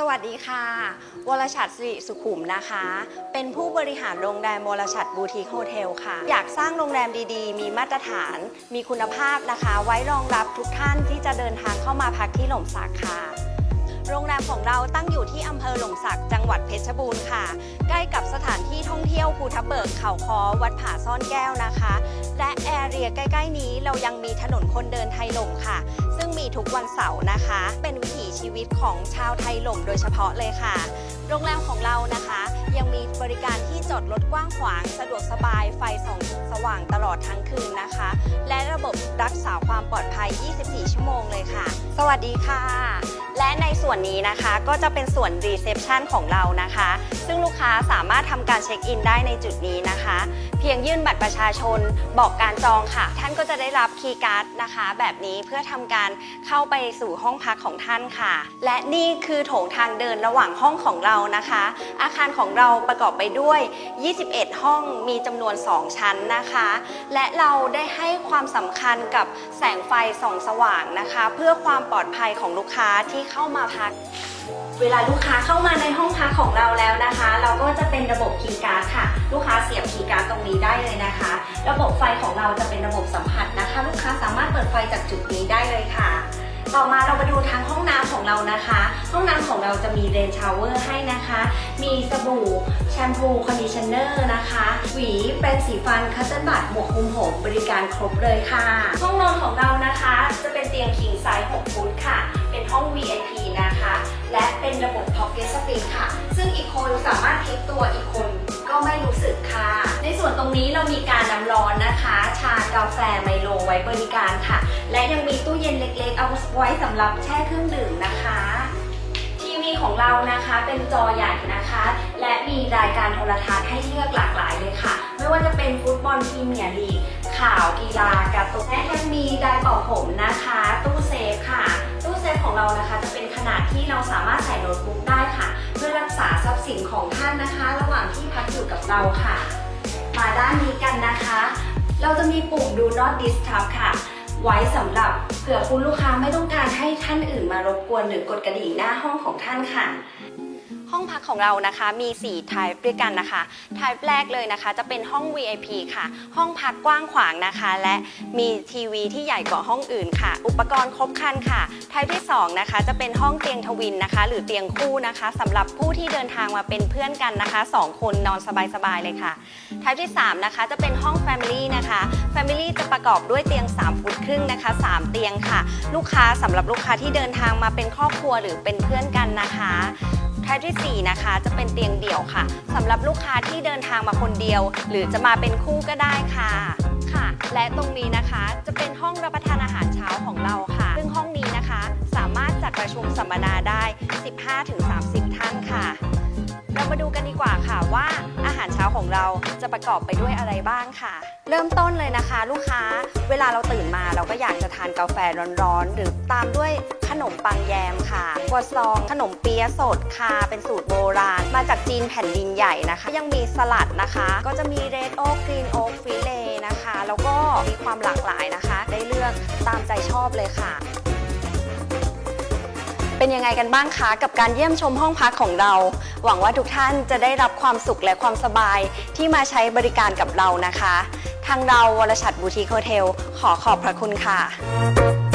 สวัสดีค่ะ วรชัดสิริสุขุมนะคะ เป็นผู้บริหารโรงแรมวรชัดบูติคโฮเทลค่ะ อยากสร้างโรงแรมดีๆ มีมาตรฐาน มีคุณภาพนะคะ ไว้รองรับทุกท่านที่จะเดินทางเข้ามาพักที่หล่มสักค่ะ โรงแรมของเราตั้งอยู่ที่อำเภอหลมสักจังหวัดเพชรบูรณ์ค่ะ ใกล้กับสถานที่ท่องเที่ยวภูทับเบิกเขาคอวัดผาซ่อนแก้วนะคะ และแอเรียใกล้ ๆ นี้เรายังมีถนนคนเดินไทยหลมค่ะ ซึ่งมีทุกวันเสาร์นะคะ เป็นวิถีชีวิตของชาวไทยหลมโดยเฉพาะเลยค่ะ โรงแรมของเรานะคะ ยังมีบริการที่จอดรถกว้างขวาง สะดวกสบายไฟส่องสว่างตลอดทั้งคืนนะคะ และระบบรักษาความปลอดภัย 24 ชั่วโมงเลยค่ะ สวัสดีค่ะ และในส่วนนี้นะคะก็จะเป็นส่วนรีเซพชันของเรานะคะ ซึ่งลูกค้าสามารถทำการเช็คอินได้ในจุดนี้นะคะ เพียงยื่นบัตรประชาชนบอกการจองค่ะ ท่านก็จะได้รับคีย์การ์ดนะคะ แบบนี้เพื่อทำการเข้าไปสู่ห้องพักของท่านค่ะ และนี่คือโถงทางเดินระหว่างห้องของเรานะคะ อาคารของเราประกอบไปด้วย 21 ห้องมีจำนวน 2 ชั้นนะคะ และเราได้ให้ความสำคัญกับแสงไฟส่องสว่างนะคะ เพื่อความปลอดภัยของลูกค้าที่เข้ามาพัก เวลาลูกค้าเข้ามาในห้องพักของเราแล้วนะคะ เราก็จะเป็นระบบคีย์การ์ดค่ะ ลูกค้าเสียบคีย์การ์ดตรงนี้ได้เลยนะคะ ระบบไฟของเราจะเป็นระบบสัมผัสนะคะ ลูกค้าสามารถเปิดไฟจากจุดนี้ได้เลยค่ะ ต่อมาเรามาดูทางห้องน้ำของเรานะคะ ห้องน้ำของเราจะมีเรนชาวเวอร์ให้นะคะ มีสบู่แชมพูคอนดิชเนอร์นะคะ หวีแปรงสีฟันคัตเติ้ลบัตหมวกคุมผมบริการครบเลยค่ะ ห้องนอนของเรานะคะ จะเป็นเตียง king size 6ฟุตค่ะ เป็นห้อง VIP นะคะ และเป็นระบบ pocket spring ค่ะ ซึ่งอีกคนสามารถพลิกตัวอีกคนก็ไม่รู้สึกค่ะ ในส่วนตรงนี้เรามีการน้ำร้อนนะคะ ชากาแฟไมโลไว้บริการค่ะ และยังมีตู้เย็นเล็กๆ เอาไว้สำหรับแช่เครื่องดื่มนะคะ เรานะคะเป็นจอใหญ่นะคะ และมีรายการโทรทัศน์ให้เลือกหลากหลายเลยค่ะ ไม่ว่าจะเป็นฟุตบอลพรีเมียร์ลีกข่าวกีฬาการ์ตูนและยังมีไดร์เป่าผมนะคะ ตู้เซฟค่ะ ตู้เซฟของเรานะคะจะเป็นขนาดที่เราสามารถใส่โน้ตบุ๊กได้ค่ะ เพื่อรักษาทรัพย์สินของท่านนะคะ ระหว่างที่พักอยู่กับเราค่ะ มาด้านนี้กันนะคะ เราจะมีปุ่ม do not disturb ค่ะ ไว้สำหรับเผื่อคุณลูกค้าไม่ต้องการให้ท่านอื่นมารบกวนหรือกดกระดิ่งหน้าห้องของท่านค่ะ ห้องพักของเรานะคะมี4 type ด้วยกันนะคะ type แรกเลยนะคะ จะเป็นห้อง VIP ค่ะ ห้องพักกว้างขวางนะคะ และมีทีวีที่ใหญ่กว่าห้องอื่นค่ะ อุปกรณ์ครบครันค่ะ type ที่ 2 นะคะ จะเป็นห้องเตียงทวินนะคะ หรือเตียงคู่นะคะสำหรับผู้ที่เดินทางมาเป็นเพื่อนกันนะคะ 2 คนนอนสบายๆเลยค่ะ type ที่ 3 นะคะ จะเป็นห้อง Family นะคะ Family จะประกอบด้วยเตียง 3 ฟุตครึ่งนะคะ 3 เตียงค่ะ ลูกค้าสำหรับลูกค้าที่เดินทางมาเป็นครอบครัวหรือเป็นเพื่อนกันนะคะทายที่4 นะคะ จะเป็นเตียงเดี่ยวค่ะสำหรับลูกค้าที่เดินทางมาคนเดียว หรือจะมาเป็นคู่ก็ได้ค่ะค่ะ และตรงนี้นะคะจะเป็นห้องรับประทานอาหารเช้าของเราค่ะ ซึ่งห้องนี้นะคะ สามารถจัดประชุมสัมมนาได้ 15-30 ท่านค่ะ เรามาดูกันดีกว่าค่ะว่าอาหารเช้าของเราจะประกอบไปด้วยอะไรบ้างค่ะ เริ่มต้นเลยนะคะ ลูกค้าเวลาเราตื่นมาเราก็อยากจะทานกาแฟร้อนๆ หรือตามด้วยขนมปังแยมค่ะกัวซอง ขนมเปี๊ยะสดค่ะ เป็นสูตรโบราณ มาจากจีนแผ่นดินใหญ่นะคะ ยังมีสลัดนะคะ ก็จะมีเรดโอ๊กกรีนโอ๊กฟิเลนะคะ แล้วก็มีความหลากหลายนะคะ ได้เลือกตามใจชอบเลยค่ะ เป็นยังไงกันบ้างคะกับการเยี่ยมชมห้องพักของเรา หวังว่าทุกท่านจะได้รับความสุขและความสบายที่มาใช้บริการกับเรานะคะ ทางเราวรชัดบูติคโฮเทล ขอขอบพระคุณค่ะ